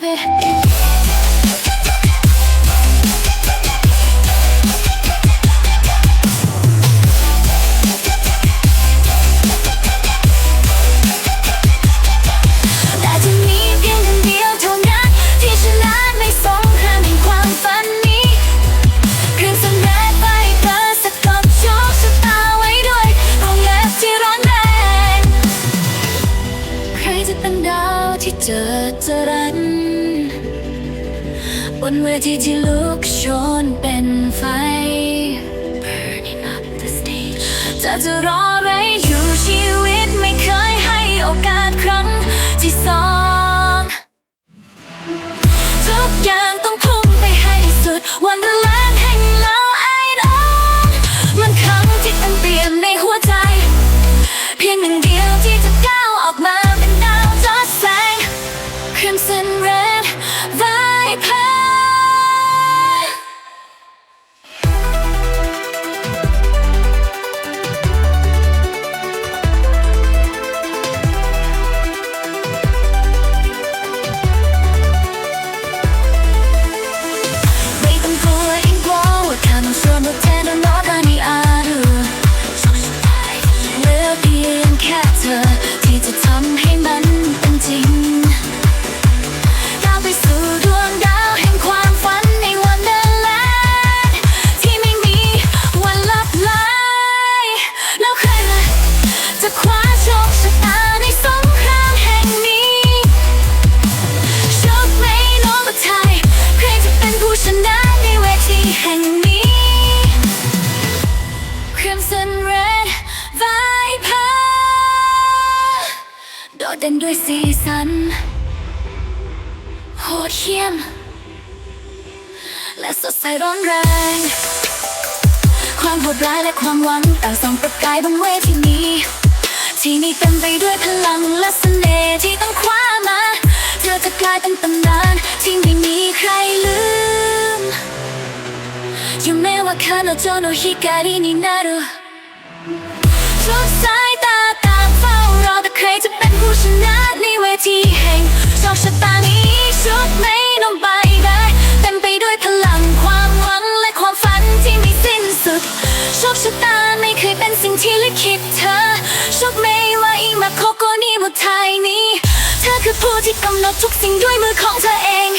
grab it. "จะมีเพียงหนึ่งเดียวเท่านั้นที่ชนะในสงครามแห่งความฝันนี้เรื่องสัญญาณไฟฟ้าสะกดโชคชะตาไว้ด้วยวงเล็บที่ร้อนแรงใครจะเป็นดาวที่เจอจรั บนเวทีที่ลุกโชนเป็นไฟ Burning up the stage จะจะรออะไรอยู่ชีวิตไม่เคยให้โอกาสครั้งที่สอง โดดเด่นด้วยสีสัน โหดเหี้ยม และสดใสร้อนแรง ความโหดร้ายและความหวังต่างส่องประกายบนเวทีนี้ ที่นี่เต็มไปด้วยพลังและเสน่ห์ที่ต้องคว้ามา เธอจะกลายเป็นตำนานที่ไม่มีใครลืม夢は彼女の光になる งโชคชะตานี้ชุดไม่นมใบได้เต็มไปด้วยพลังความหวังและความฝันที่ไม่สิ้นสุดโชคชะตาไม่เคยเป็นสิ่งที่ลิขิตเธอโชคไม่ว่าอีมาโคโกนี่บนไทยนี้ เธอคือผู้ที่กำหนดทุกสิ่งด้วยมือของเธอเอง